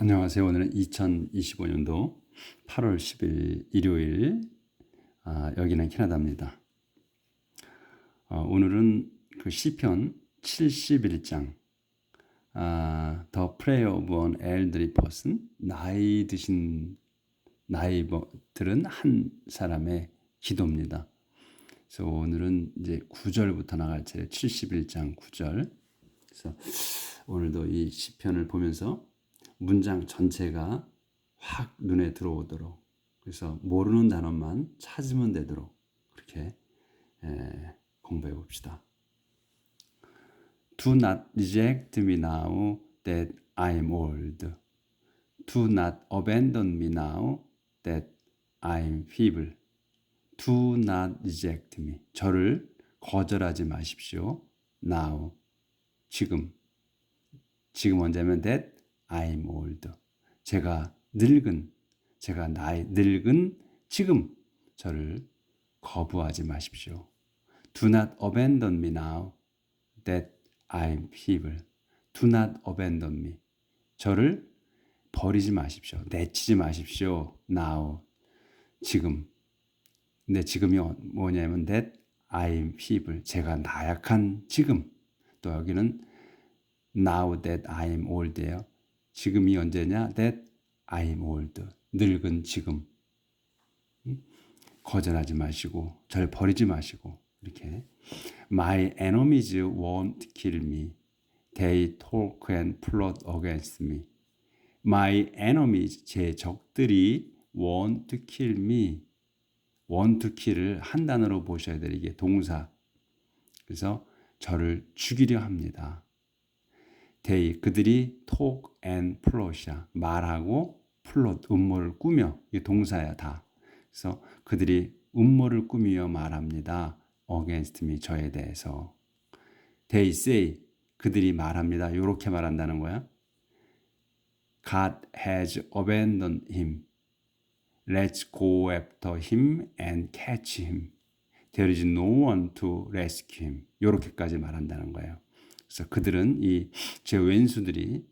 안녕하세요. 오늘은 2025년도 8월 10일 일요일 아, 여기는 캐나다입니다. 어, 오늘은 그 시편 71장 아, The Prayer of an Elderly Person 나이 드신 나이들은 한 사람의 기도입니다. 그래서 오늘은 이제 9절부터 나갈 차례 71장 9절. 그래서 오늘도 이 시편을 보면서 문장 전체가 확 눈에 들어오도록 그래서 모르는 단어만 찾으면 되도록 그렇게 에, 공부해 봅시다. Do not reject me now that I am old. Do not abandon me now that I am feeble. Do not reject me. 저를 거절하지 마십시오. Now. 지금. 지금 언제면 that I'm old. 제가 늙은, 제가 나이 늙은 지금 저를 거부하지 마십시오. Do not abandon me now that I'm feeble. Do not abandon me. 저를 버리지 마십시오. 내치지 마십시오. Now. 지금. 근데 지금이 뭐냐면 that I'm feeble. 제가 나약한 지금. 또 여기는 now that I'm old예요. 지금이 언제냐? That I'm old. 늙은 지금. 거절하지 마시고 절 버리지 마시고 이렇게 My enemies won't kill me. They talk and plot against me. My enemies 제 적들이 want kill me. want kill을 한 단어로 보셔야 돼요. 이게 동사. 그래서 저를 죽이려 합니다. They 그들이 talk and plot이야 말하고 플롯 음모를 꾸며 이 동사야 다. 그래서 그들이 음모를 꾸미며 말합니다. against me 저에 대해서. they say 그들이 말합니다. 이렇게 말한다는 거야. God has abandoned him. Let's go after him and catch him. There is no one to rescue him. 이렇게까지 말한다는 거예요. 그래서 그들은 이 제 왼수들이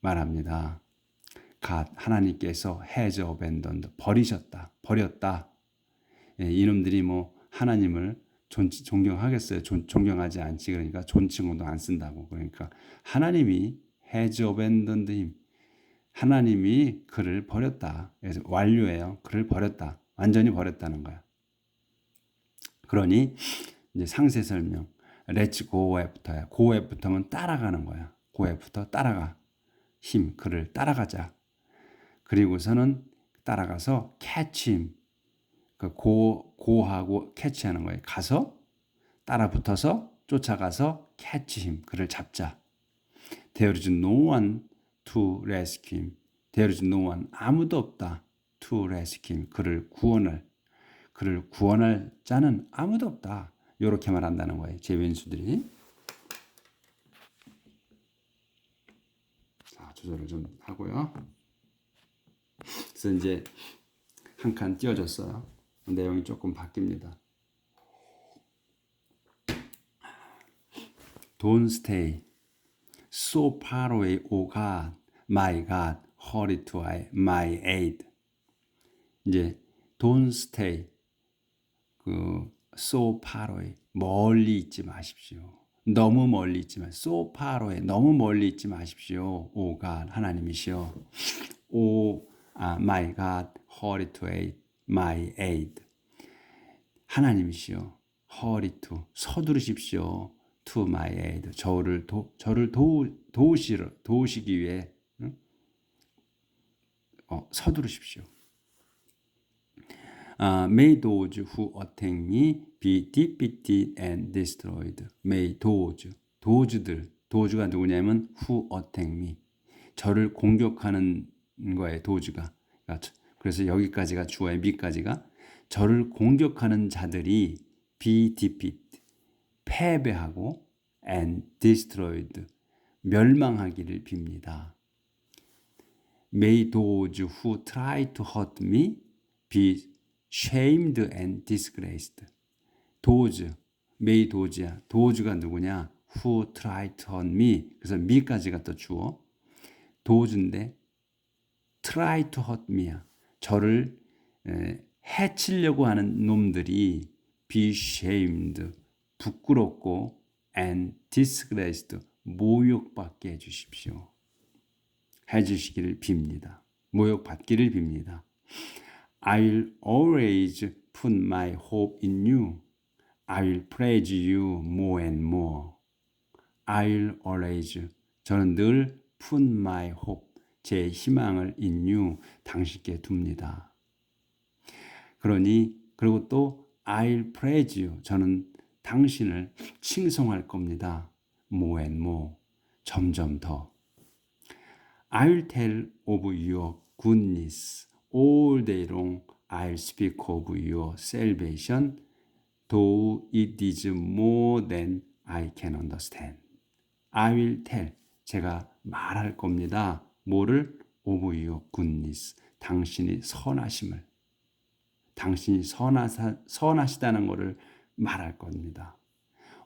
말합니다. 갓 하나님께서 has abandoned 버리셨다 버렸다. 예, 이놈들이 뭐 하나님을 존, 존경하겠어요? 존, 존경하지 않지. 그러니까 존칭어도 안 쓴다고. 그러니까 하나님이 has abandoned him 하나님이 그를 버렸다. 그래서 완료예요. 그를 버렸다. 완전히 버렸다는 거야. 그러니 이제 상세 설명 let's go after야 go after면 따라가는 거야 go after 따라가 힘 그를 따라가자 그리고서는 따라가서 him. 그 고, 고하고 캐치하는 거예요. 가서 따라 붙어서 쫓아가서 him. 그를 잡자. There is no one to rescue him. There is no one. 아무도 없다. To rescue him. 그를 구원할. 그를 구원할 자는 아무도 없다. 이렇게 말한다는 거예요. 제 왼수들이. 자, 조절을 좀 하고요. 그래서 이제 한 칸 띄워줬어요. 내용이 조금 바뀝니다. Don't stay so far away, O God, my God, hurry to my aid. 이제 don't stay 그 so away 멀리 있지 마십시오. 너무 멀리 있지 마. so away 너무 멀리 있지 마십시오. O God 하나님이시여. O 아, my God, hurry to aid, my aid. 하나님이시여, hurry to, 서두르십시오. to my aid. 저를 도, 저를 도, 도우시러, 도우시기 위해, 응? 어, 서두르십시오. Uh, may those who attack me be defeated and destroyed. May those, 도주들, 도주가 누구냐면 who attack me. 저를 공격하는 거예요, 도주가. 그래서 여기까지가 주어의 미까지가 저를 공격하는 자들이 be defeat, 패배하고 and destroyed, 멸망하기를 빕니다. May those who try to hurt me be shamed and disgraced. 도즈, 메이 도즈야. 도즈가 누구냐? Who to hurt me. 그래서 미까지가 또 주어. 도즈인데 try to hurt me야. 저를 에, 해치려고 하는 놈들이 be shamed 부끄럽고 and disgraced 모욕받게 해주십시오. 해주시기를 빕니다. 모욕받기를 빕니다. I'll always put my hope in you. I'll praise you more and more. I'll always 저는 늘 put my hope 제 희망을 in you 당신께 둡니다. 그러니 그리고 또 I'll praise you 저는 당신을 칭송할 겁니다. more and more 점점 더 I'll tell of your goodness all day long. I'll speak of your salvation, though it is more than I can understand. I will tell. 제가 말할 겁니다. 뭐를? of your goodness. 당신이 선하심을. 당신이 선하사, 선하시다는 것을 말할 겁니다.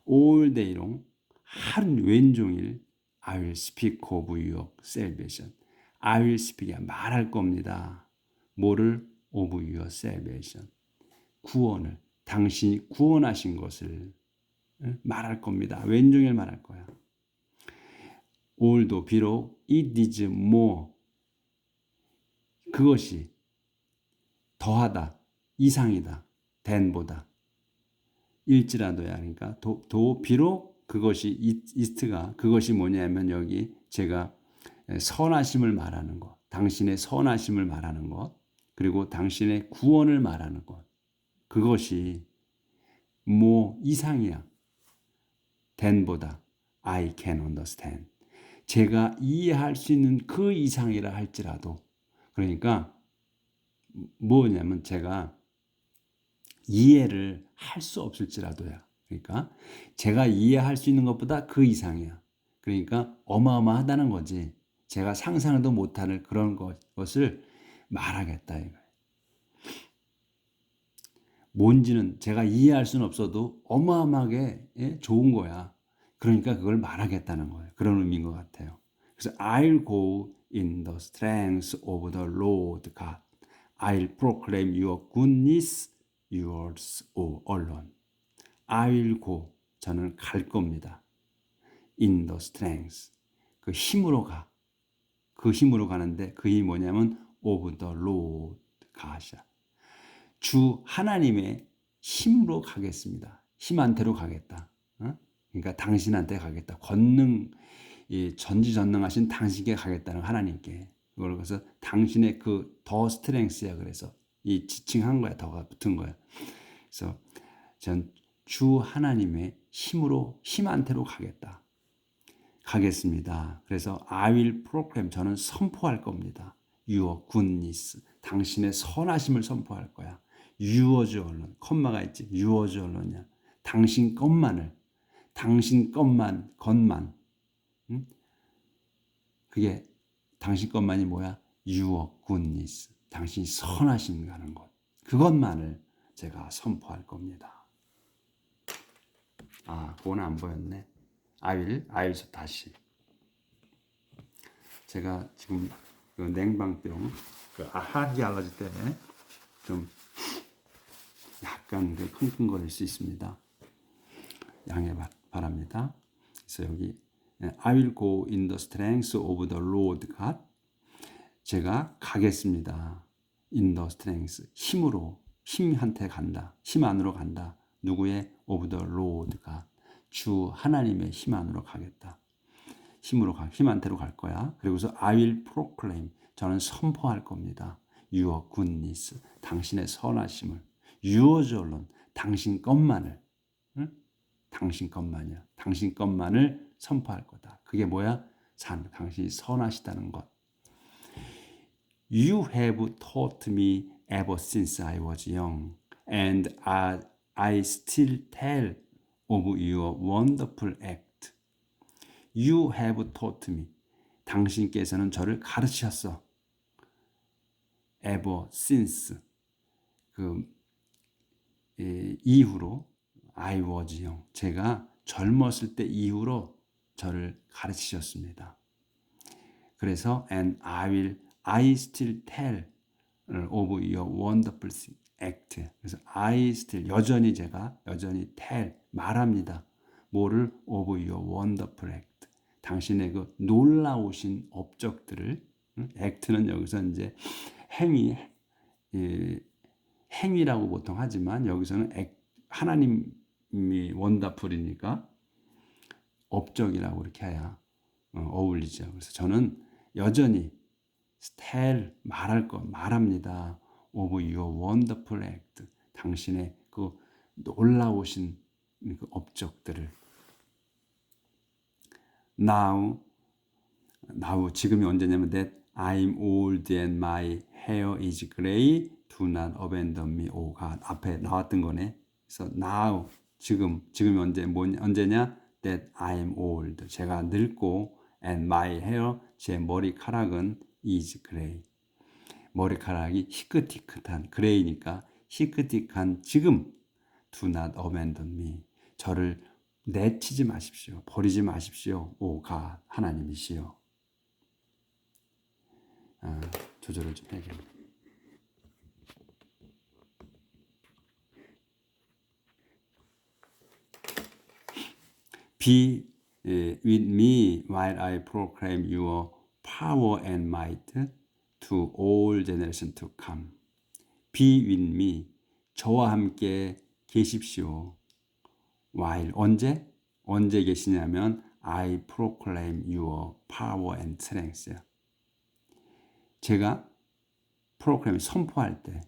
all day long. 하루 왼종일 I will speak of your salvation. I will speak이야 말할 겁니다. 뭐를 of your salvation. 구원을 당신이 구원하신 것을 말할 겁니다. 왼종일 말할 거야. 올도 비록 it is more 그것이 더하다 이상이다 than보다 일지라도야 그러니까 도, 도 비록 그것이 이스트가 그것이 뭐냐면 여기 제가 선하심을 말하는 것, 당신의 선하심을 말하는 것, 그리고 당신의 구원을 말하는 것, 그것이 뭐 이상이야. than보다 I can understand. 제가 이해할 수 있는 그 이상이라 할지라도 그러니까 뭐냐면 제가 이해를 할 수 없을지라도야. 그러니까 제가 이해할 수 있는 것보다 그 이상이야. 그러니까 어마어마하다는 거지. 제가 상상도 못하는 그런 것을 말하겠다 이거. 뭔지는 제가 이해할 수는 없어도 어마어마하게 예, 좋은 거야. 그러니까 그걸 말하겠다는 거예요. 그런 의미인 것 같아요. 그래서 I'll go in the strength of the Lord God. I'll proclaim your goodness, yours alone. I'll go. 저는 갈 겁니다. In the strength. 그 힘으로 가. 그 힘으로 가는데 그 힘이 뭐냐면 of the Lord God이야. 주 하나님의 힘으로 가겠습니다. 힘한테로 가겠다. 어? 그러니까 당신한테 가겠다. 권능, 전지전능하신 당신께 가겠다는 하나님께. 그래서 당신의 그 더 스트렝스야 그래서 이 지칭한 거야 더가 붙은 거야. 그래서 전 주 하나님의 힘으로 힘한테로 가겠다. 가겠습니다. 그래서 I will proclaim 저는 선포할 겁니다. Your goodness 당신의 선하심을 선포할 거야. Alone 콤마가 있지. Yours alone이야. 당신 것만을 당신 것만 것만 응? 그게 당신 것만이 뭐야? Your goodness 당신이 선하신다는 것 그것만을 제가 선포할 겁니다. 아, 그건 안 보였네. 아윌, 아윌서 다시. 제가 지금 그 냉방병, 그 아하기 알러지 때문에 좀 약간 그 킁킁거릴 수 있습니다. 양해 바랍니다. 그래서 여기 I will go in the strength of the Lord God. 제가 가겠습니다. in the strength 힘으로 힘한테 간다. 힘 안으로 간다. 누구의 of the Lord가 주 하나님의 힘 안으로 가겠다. 힘으로 가, 힘한테로 갈 거야. 그리고서 I will proclaim. 저는 선포할 겁니다. Your goodness. 당신의 선하심을. Alone. 당신 것만을. 응? 당신 것만이야. 당신 것만을 선포할 거다. 그게 뭐야? 산. 당신이 선하시다는 것. You have taught me ever since I was young, and I, I still tell of your wonderful act. You have taught me. 당신께서는 저를 가르치셨어. ever since. 그 예, 이후로 I was young. 제가 젊었을 때 이후로 저를 가르치셨습니다. 그래서 and I will I still tell of your wonderful act. 그래서 I still 여전히 제가 여전히 tell 말합니다. 뭐를 of your wonderful act. 당신의 그 놀라우신 업적들을 응? act는 여기서 이제 행위 예, 행위라고 보통 하지만 여기서는 액, 하나님이 원더풀이니까 업적이라고 이렇게 해야 어, 어울리죠. 그래서 저는 여전히 tell 말할 것 말합니다. of your wonderful act 당신의 그 놀라우신 그 업적들을 now now 지금이 언제냐면 that I'm old and my hair is gray do not abandon me oh God 앞에 나왔던 거네 그래서 now 지금 지금이 언제 뭐 언제냐 that I'm old 제가 늙고 and my hair 제 머리카락은 is gray 머리카락이 희끗희끗한 그레이니까 희끗희끗한 지금 do not abandon me 저를 내치지 마십시오 버리지 마십시오 오가 하나님이시여 아, 조절을 좀 해야겠네 Be eh, with me while I proclaim your power and might to all generation to come. Be with me. 저와 함께 계십시오. while 언제? 언제 계시냐면 I proclaim your power and strength. 제가 proclaim 선포할 때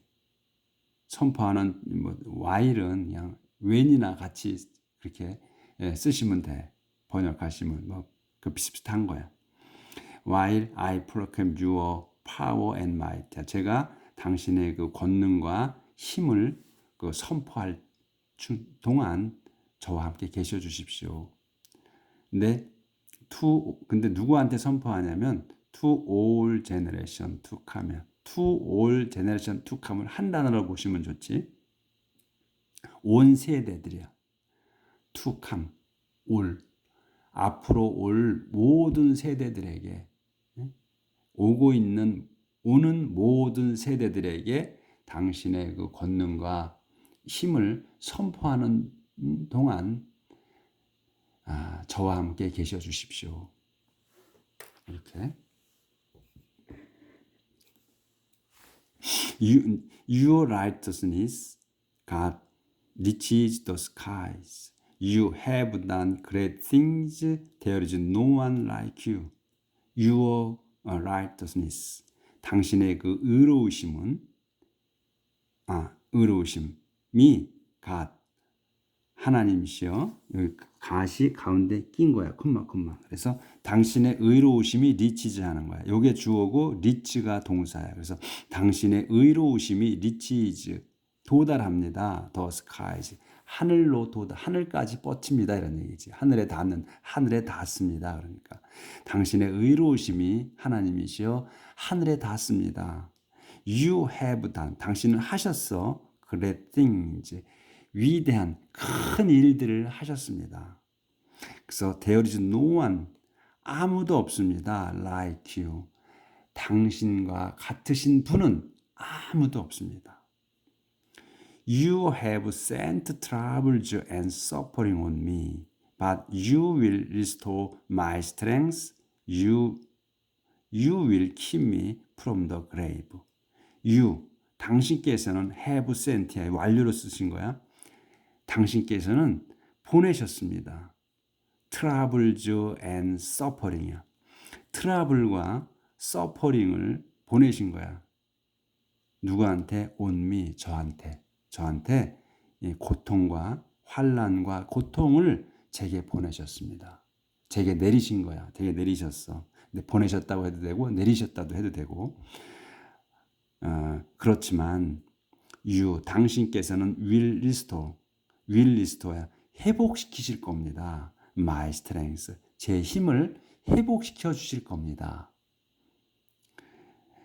선포하는 뭐 while은 그냥 when이나 같이 그렇게 예, 쓰시면 돼. 번역하시면 뭐 그 비슷비슷한 거야. While I proclaim your power and might. 제가 당신의 그 권능과 힘을 그 선포할 동안 저와 함께 계셔 주십시오. 근데 to 근데 누구한테 선포하냐면 to all generation to come. to all generation to come을 한 단어로 보시면 좋지. 온 세대들이야. to come, 올, 앞으로 올 모든 세대들에게 오고 있는 오는 모든 세대들에게 당신의 그 권능과 힘을 선포하는 동안 아, 저와 함께 계셔 주십시오. 이렇게 you, Your righteousness, God, reaches the skies. You have done great things. There is no one like you. Your righteousness. 당신의 그 의로우심은 아 의로우심이 갓 하나님이시여 여기 갓이 가운데 낀 거야 콤마 콤마 그래서 당신의 의로우심이 리치즈 하는 거야 요게 주어고 리치가 동사야 그래서 당신의 의로우심이 리치즈 도달합니다 더 스카이즈 하늘로 도달, 하늘까지 뻗칩니다. 이런 얘기지. 하늘에 닿는, 하늘에 닿습니다. 그러니까. 당신의 의로우심이 하나님이시여 하늘에 닿습니다. You have done. 당신은 하셨어. great things. 위대한 큰 일들을 하셨습니다. 그래서 there is no one. 아무도 없습니다. like you. 당신과 같으신 분은 아무도 없습니다. You have sent troubles and suffering on me, but you will restore my strength. You, you will keep me from the grave. You, 당신께서는 have sent야 완료로 쓰신 거야. 당신께서는 보내셨습니다. troubles and suffering이야. 트러블과 서퍼링을 보내신 거야. 누구한테? me, 저한테. 저한테 고통과 환란과 고통을 제게 보내셨습니다. 제게 내리신 거야. 되게 내리셨어. 근데 보내셨다고 해도 되고 내리셨다도 해도 되고 어, 그렇지만 you 당신께서는 will restore, restore야 회복시키실 겁니다. my strength 제 힘을 회복시켜 주실 겁니다.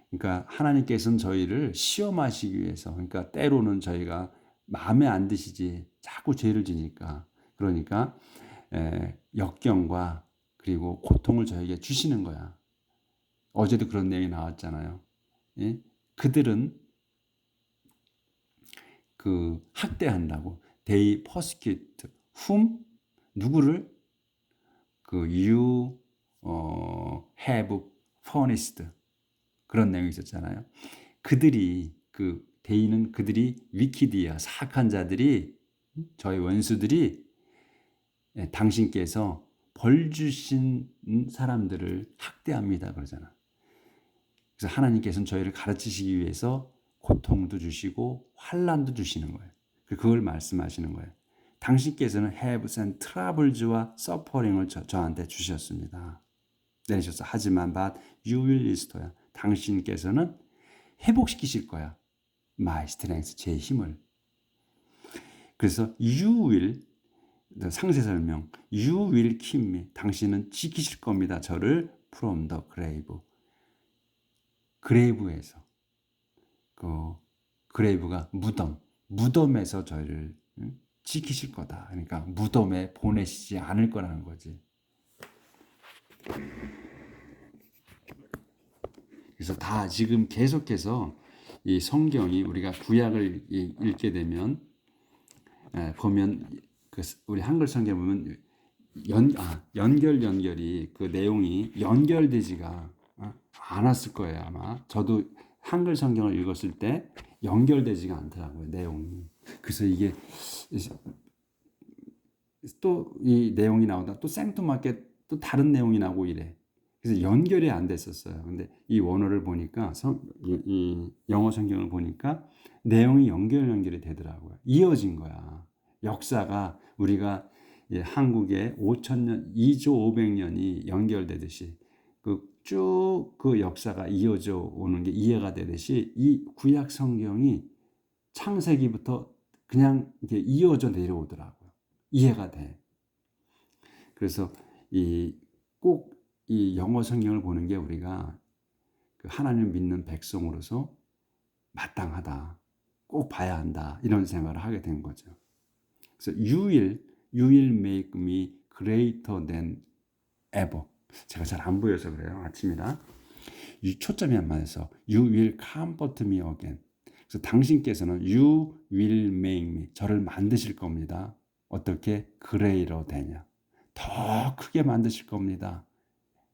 그러니까 하나님께서는 저희를 시험하시기 위해서 그러니까 때로는 저희가 마음에 안 드시지 자꾸 죄를 지니까 그러니까 에, 역경과 그리고 고통을 저에게 주시는 거야. 어제도 그런 내용이 나왔잖아요. 예? 그들은 그 학대한다고 they persecute whom 누구를 그 you 어, have furnished 그런 내용이 있었잖아요. 그들이 그 대인은 그들이 위키디아 사악한 자들이 저희 원수들이 예, 당신께서 벌 주신 사람들을 학대합니다 그러잖아. 그래서 하나님께서는 저희를 가르치시기 위해서 고통도 주시고 환란도 주시는 거예요. 그걸 말씀하시는 거예요. 당신께서는 have sent troubles와 suffering을 저, 저한테 주셨습니다. 내리셔서 하지만 but you will restore. 당신께서는 회복시키실 거야. my strength, 제 힘을. 그래서 you will 상세 설명 you will keep me 당신은 지키실 겁니다. 저를 from the grave. 그레이브에서 그 그레이브가 무덤 무덤에서 저희를 지키실 거다. 그러니까 무덤에 보내시지 않을 거라는 거지. 그래서 다 지금 계속해서 이 성경이 우리가 구약을 읽게 되면 보면 그 우리 한글 성경 보면 연, 아, 연결 연결이 그 내용이 연결되지가 않았을 거예요 아마 저도 한글 성경을 읽었을 때 연결되지가 않더라고요 내용이 그래서 이게 또 이 내용이 나오다 또 생뚱맞게 또 다른 내용이 나오고 이래 그래서 연결이 안 됐었어요. 근데 이 원어를 보니까 성, 이, 이 영어 성경을 보니까 내용이 연결 연결이 되더라고요. 이어진 거야. 역사가 우리가 예, 한국의 5천 년, 2조 500년이 연결되듯이 그 쭉 그 역사가 이어져 오는 게 이해가 되듯이 이 구약 성경이 창세기부터 그냥 이렇게 이어져 내려오더라고요. 이해가 돼. 그래서 이 꼭 이 영어 성경을 보는 게 우리가 그 하나님을 믿는 백성으로서 마땅하다. 꼭 봐야 한다. 이런 생각을 하게 된 거죠. 그래서 you will make me greater. 제가 잘 안 보여서 그래요. 아침이라. 이 초점이 안 맞아서 you will comfort me again. 그래서 당신께서는 you will make me 저를 만드실 겁니다. 어떻게 그레이로 되냐? 더 크게 만드실 겁니다.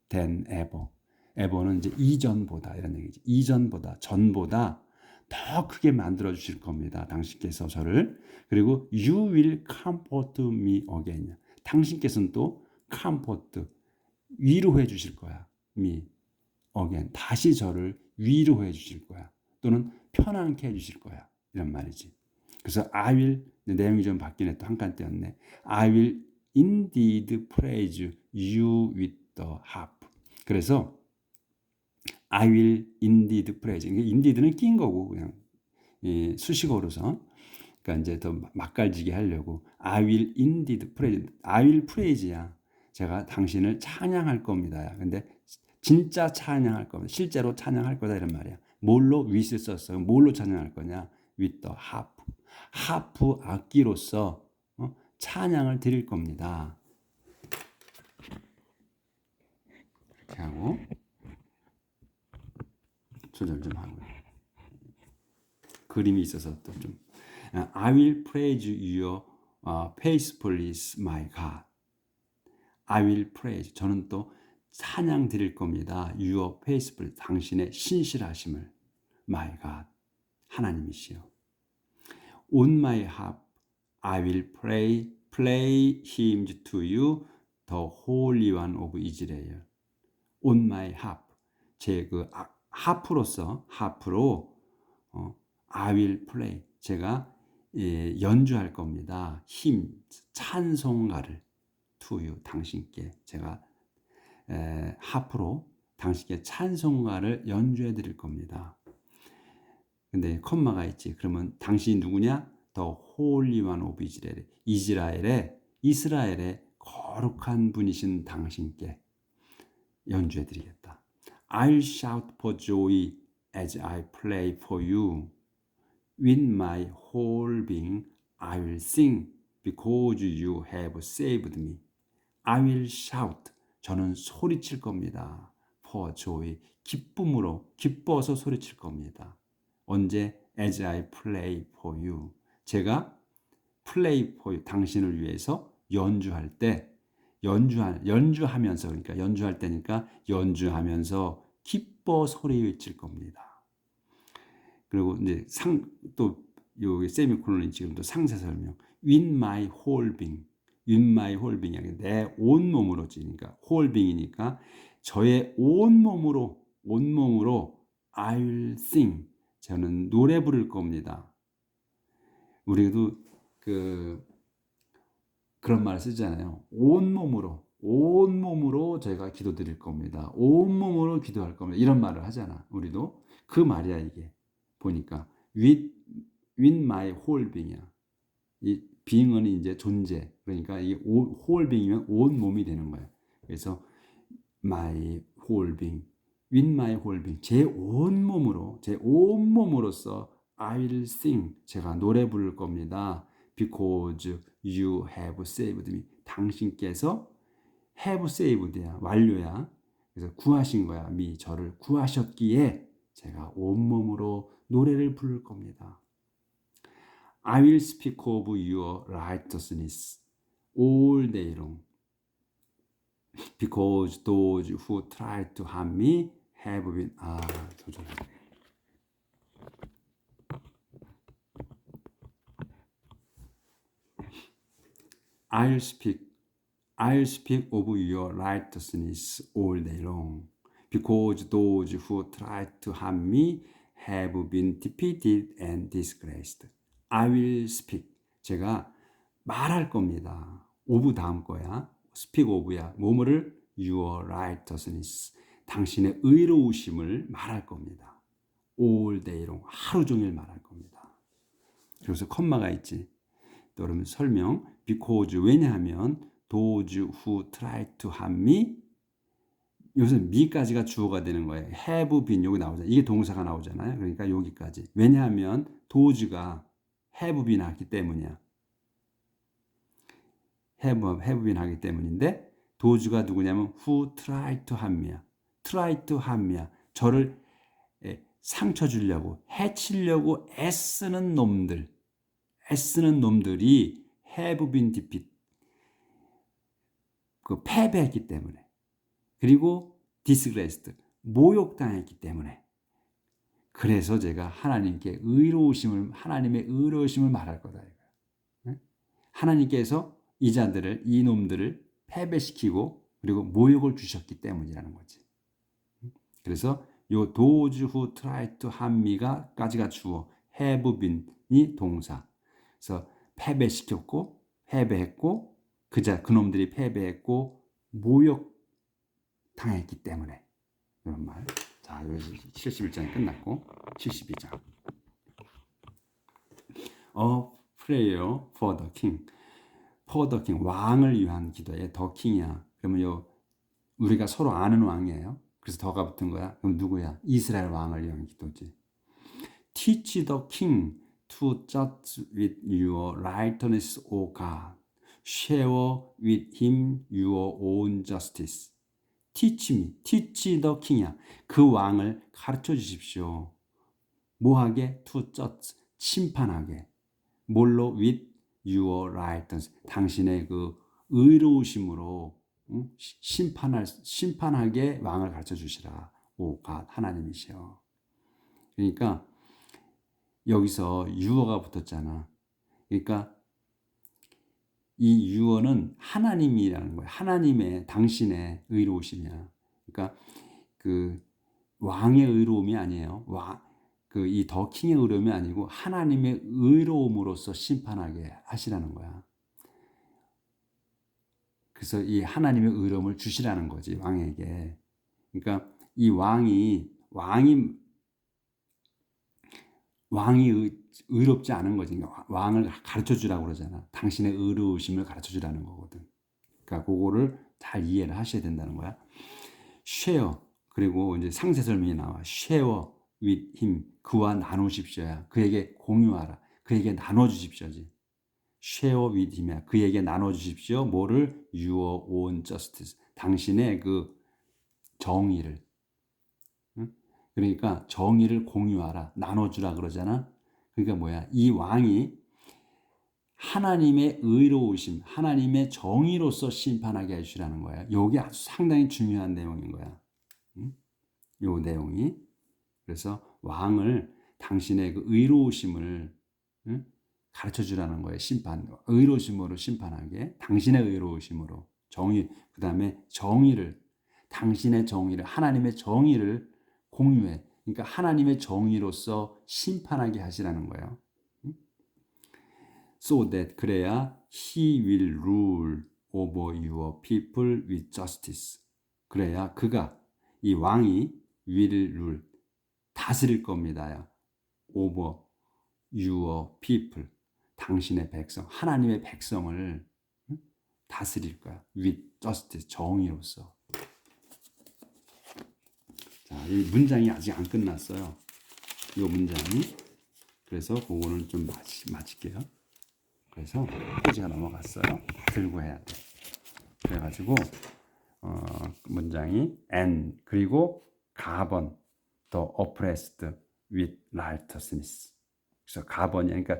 than ever. ever는 이제 이전보다 이런 얘기지. 이전보다 전보다 더 크게 만들어 주실 겁니다. 당신께서 저를 그리고 you will comfort me again. 당신께서는 또 comfort 위로해 주실 거야. me again. 다시 저를 위로해 주실 거야. 또는 편안케 해 주실 거야. 이런 말이지. 그래서 I will 내용이 좀 바뀌네 또 한 칸 떼었네. I will indeed praise you with the harp. 그래서 I will indeed praise. indeed는 낀 거고 그냥 예, 수식어로서 그러니까 이제 더 맛깔지게 하려고 I will indeed praise. I will praise야. 제가 당신을 찬양할 겁니다. 근데 진짜 찬양할 겁니다. 실제로 찬양할 거다 이런 말이야. 뭘로 with을 썼어요? 뭘로 찬양할 거냐? the harp. 하프 악기로서 어? 찬양을 드릴 겁니다. 이렇게 하고 조절 좀 하고 그림이 있어서 또 좀 I will praise your uh, faithfulness, my God. I will praise. 저는 또 찬양 드릴 겁니다. Your faithful, 당신의 신실하심을, my God, 하나님이시여. On my harp, I will pray, play hymns to you, the Holy One of Israel. on my harp 제그 아, 하프로서 하프로 어, I will play 제가 예, 연주할 겁니다. 힘 찬송가를 you 당신께 제가 에, 하프로 당신께 찬송가를 연주해 드릴 겁니다. 근데 컴마가 있지. 그러면 당신이 누구냐? 더 홀리 완 오브 이스라엘. 이스라엘의 이스라엘의 거룩한 분이신 당신께 연주해 드리겠다. I'll shout for joy as I play for you. With my whole being I will sing because you have saved me. I will shout. 저는 소리칠 겁니다. for joy. 기쁨으로 기뻐서 소리칠 겁니다. 언제 as I play for you. 제가 play for you 당신을 위해서 연주할 때 연주하, 연주하면서 그러니까 연주할 때니까 연주하면서 기뻐 소리 외칠 겁니다. 그리고 이제 상또 요 세미콜론이 지금도 상세 설명. with my whole being. My whole being이 내 온몸으로 지니까 being이니까 저의 온몸으로 온몸으로 I will sing. 저는 노래 부를 겁니다. 우리도 그 그런 말을 쓰잖아요. 온몸으로 온몸으로 저희가 기도드릴 겁니다. 온몸으로 기도할 겁니다. 이런 말을 하잖아. 우리도 그 말이야 이게. 보니까 with with my whole being이야. 이 being은 이제 존재. 그러니까 이 whole being이면 온 몸이 되는 거야. 그래서 my whole being, with my whole being, 제온 몸으로, 제온 몸으로서 I will sing. 제가 노래 부를 겁니다. Because you have saved me. 당신께서 have saved야 완료야. 그래서 구하신 거야. 미 저를 구하셨기에 제가 온 몸으로 노래를 부를 겁니다. I will speak of your righteousness all day long. Because those who try to harm me have been 아 도전. I'll speak I'll speak of your righteousness all day long. Because those who try to harm me have been defeated and disgraced. I will speak. 제가 말할 겁니다. 오브 다음 거야. speak of야. 뭐뭐를 your righteousness. 당신의 의로우심을 말할 겁니다. all day long. 하루 종일 말할 겁니다. 그래서 컴마가 있지. 또 그러면 설명. because 왜냐하면 those who try to harm me 여기서 me까지가 주어가 되는 거예요. have been 여기 나오잖아요. 이게 동사가 나오잖아요. 그러니까 여기까지. 왜냐하면 does가 been 하기 때문이야. have been 하기 때문인데 does가 누구냐면 who try to harm me야. try to harm me야. 저를 상처 주려고 해치려고 애쓰는 놈들 애쓰는 놈들이 have been defeat 그 패배했기 때문에 그리고 disgraced 모욕당했기 때문에 그래서 제가 하나님께 의로우심을 하나님의 의로우심을 말할 거다 이거야. 하나님께서 이 자들을 이 놈들을 패배시키고 그리고 모욕을 주셨기 때문이라는 거지. 그래서 요 those who try to harm me가 까지가 주어 been이 동사. 그래서 패배시켰고 패배했고 그자 그놈들이 패배했고 모욕 당했기 때문에 이런 말. 자, 여기서 71장이 끝났고 72장. A prayer for the king. for the king. 왕을 위한 기도에 the king이야. 그러면 요 우리가 서로 아는 왕이에요. 그래서 더가 붙은 거야. 그럼 누구야? 이스라엘 왕을 위한 기도지. Teach the king to judge with your righteousness, O God. Share with him your own justice. Teach me, teach the king이야. 그 왕을 가르쳐 주십시오. 뭐하게? to judge, 심판하게. 뭘로? with your righteousness. 당신의 그 의로우심으로 응? 심판할 심판하게 왕을 가르쳐 주시라. 오, 가 하나님이시여. 그러니까 여기서 유어가 붙었잖아. 그러니까 이 유언은 하나님이라는 거예요. 하나님의 당신의 의로우심이야. 그러니까 그 왕의 의로움이 아니에요. 그이 더 킹의 의로움이 아니고 하나님의 의로움으로서 심판하게 하시라는 거야. 그래서 이 하나님의 의로움을 주시라는 거지 왕에게. 그러니까 이 왕이 왕이 왕이 의, 의롭지 않은 거지. 그러니까 왕을 가르쳐 주라고 그러잖아. 당신의 의로우심을 가르쳐 주라는 거거든. 그러니까 그거를 잘 이해를 하셔야 된다는 거야. share 그리고 이제 상세 설명이 나와. share with him 그와 나누십시오야. 그에게 공유하라. 그에게 나눠 주십시오지. share with him이야. 그에게 나눠 주십시오. 뭐를 your own justice. 당신의 그 정의를 그러니까 정의를 공유하라, 나눠주라 그러잖아. 그러니까 뭐야? 이 왕이 하나님의 의로우심, 하나님의 정의로서 심판하게 해주라는 거야. 이게 아주 상당히 중요한 내용인 거야. 응? 요 내용이. 그래서 왕을 당신의 그 의로우심을 응? 가르쳐 주라는 거예요. 심판. 의로우심으로 심판하게. 당신의 의로우심으로. 정의, 그 다음에 정의를, 당신의 정의를, 하나님의 정의를 공유해. 그러니까 하나님의 정의로서 심판하게 하시라는 거예요. So that 그래야 he will rule over your people with justice. 그래야 그가 이 왕이 will rule 다스릴 겁니다. over your people 당신의 백성 하나님의 백성을 다스릴 거야. with justice 정의로서. 자, 이 문장이 아직 안 끝났어요. 이 문장이. 그래서 그거는 좀 마치, 마칠게요. 그래서 페이지가 넘어갔어요. 들고 해야 돼. 그래가지고 어, 문장이 and 그리고 가번 the oppressed with righteousness. 그래서 가번이 그러니까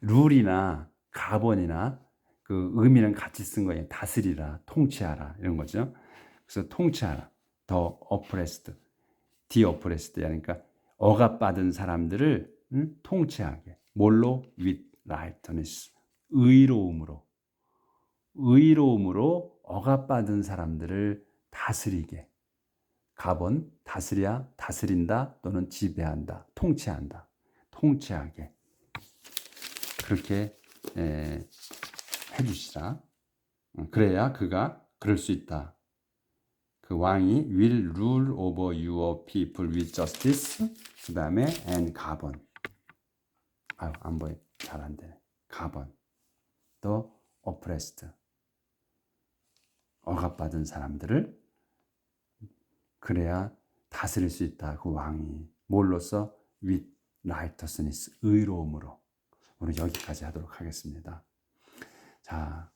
룰이나 가번이나 그 의미는 같이 쓴 거예요. 다스리라, 통치하라 이런 거죠. 그래서 통치하라. the oppressed, oppressed 그러니까 억압받은 사람들을 응? 통치하게. 뭘로? with righteousness. 의로움으로 의로움으로 억압받은 사람들을 다스리게 가본 다스려 다스린다 또는 지배한다 통치한다 통치하게 그렇게 에, 해주시라 그래야 그가 그럴 수 있다 그 왕이 will rule over your people with justice. 그 다음에 and 가본 아유 안 보여 잘 안 되네. 가본 또 oppressed. 억압받은 사람들을 그래야 다스릴 수 있다. 그 왕이. 뭘로써? with righteousness 의로움으로. 오늘 여기까지 하도록 하겠습니다. 자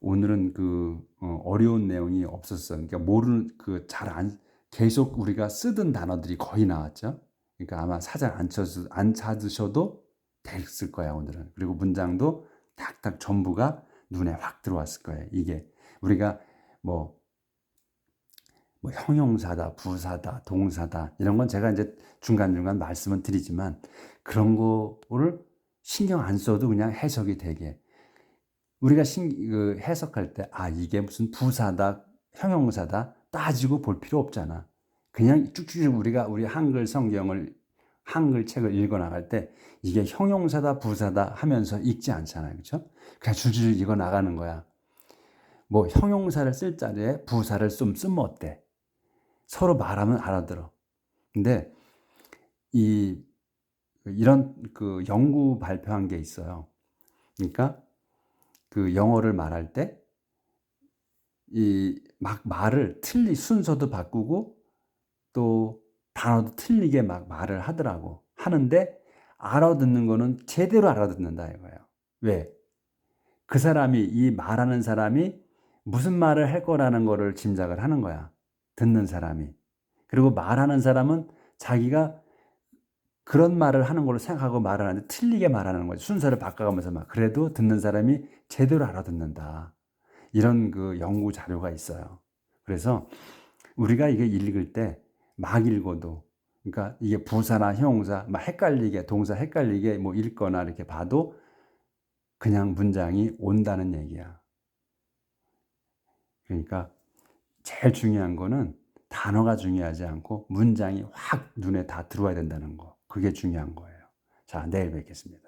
오늘은 그 어, 어려운 내용이 없었어요. 그러니까 모르는 그 잘 안 계속 우리가 쓰던 단어들이 거의 나왔죠. 그러니까 아마 사전 안, 안 찾으셔도 됐을 거야 오늘은. 그리고 문장도 탁탁 전부가 눈에 확 들어왔을 거예요. 이게 우리가 뭐, 뭐 형용사다, 부사다, 동사다 이런 건 제가 이제 중간 중간 말씀은 드리지만 그런 거를 신경 안 써도 그냥 해석이 되게 우리가 신, 그 해석할 때 아 이게 무슨 부사다, 형용사다 따지고 볼 필요 없잖아. 그냥 쭉쭉 우리가 우리 한글 성경을 한글 책을 읽어 나갈 때 이게 형용사다 부사다 하면서 읽지 않잖아요. 그렇죠? 그냥 줄줄 읽어 나가는 거야. 뭐 형용사를 쓸 자리에 부사를 좀 쓰면 어때? 서로 말하면 알아들어. 근데 이 이런 그 연구 발표한 게 있어요. 그러니까 그 영어를 말할 때 이 막 말을 틀리 순서도 바꾸고 또 단어도 틀리게 막 말을 하더라고. 하는데 알아듣는 거는 제대로 알아듣는다 이거예요. 왜? 그 사람이 이 말하는 사람이 무슨 말을 할 거라는 거를 짐작을 하는 거야. 듣는 사람이. 그리고 말하는 사람은 자기가 그런 말을 하는 걸로 생각하고 말을 하는데 틀리게 말하는 거지. 순서를 바꿔가면서 막 그래도 듣는 사람이 제대로 알아듣는다. 이런 그 연구 자료가 있어요. 그래서 우리가 이게 읽을 때 막 읽어도 그러니까 이게 부사나 형용사 막 헷갈리게 동사 헷갈리게 뭐 읽거나 이렇게 봐도 그냥 문장이 온다는 얘기야. 그러니까 제일 중요한 거는 단어가 중요하지 않고 문장이 확 눈에 다 들어와야 된다는 거. 그게 중요한 거예요. 자, 내일 뵙겠습니다.